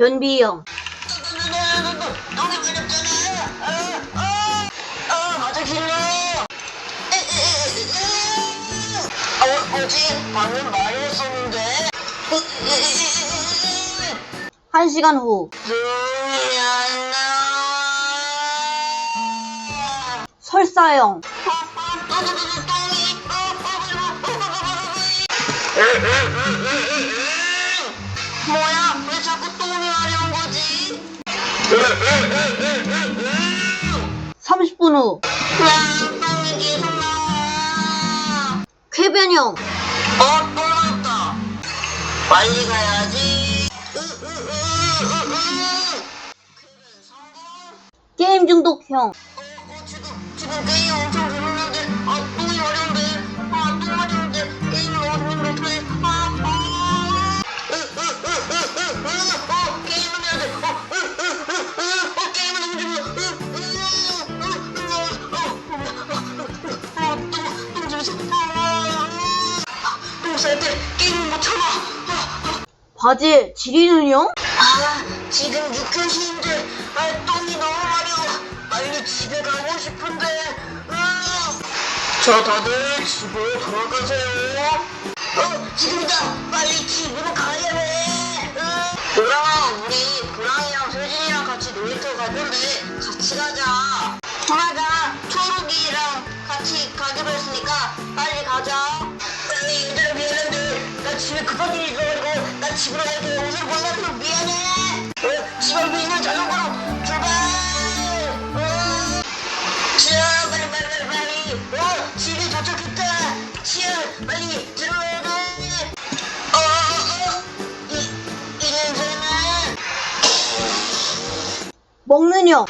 변비형. 한 시간 후. 설사형 뭐야? 30분 후. 나와? 쾌변 형. 어, 또 나왔다. 빨리 가야지. 게임 중독 형. 어, 지금, 지금 게임 바지에 지리는형. 아, 지금 6교시인데, 아, 똥이 너무 마려워. 빨리 집에 가고 싶은데, 으. 저 다들 집으로 돌아가세요. 어, 지금이다. 빨리 집으로 가야 해. 으. 보랑아, 우리 보랑이랑 소진이랑 같이 놀이터 가볼래? 같이 가자. 맞아. 초록이랑 같이 가기로 했으니까 급한 일이 있어가지고 나 집으로 갈게. 오늘 몰라서 미안해. 어? 지방 보이는 뭐 자전거로 출발. 어? 지야 빨리 빨리 빨리 빨리. 어? 집이 도착했다. 지야 빨리 들어와야 어어어. 어. 이, 이 냄새는 먹느냐 음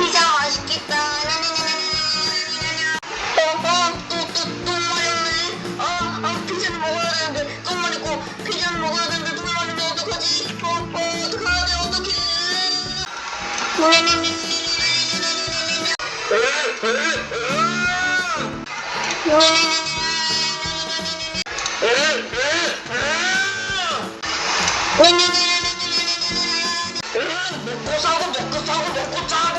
피자 맛있겠다. 나나나나나. 먹어야 되는데, 또 말했고, 피자는 먹어야 되는데, 또 말했는데, 어떡하지? 어, 어, 어떡하지? 어떡해. 먹고 사고 먹고 사고 먹고 짜고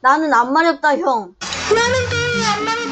나는 안 마렵다 형. 나는 돈이 안 나겠다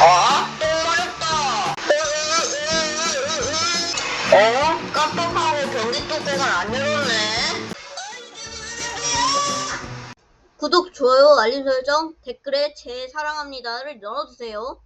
어? 또 말했다. 어? 깜빡하고 변기 뚜껑을 안 열었네. 구독, 좋아요, 알림 설정, 댓글에 제 사랑합니다를 넣어주세요.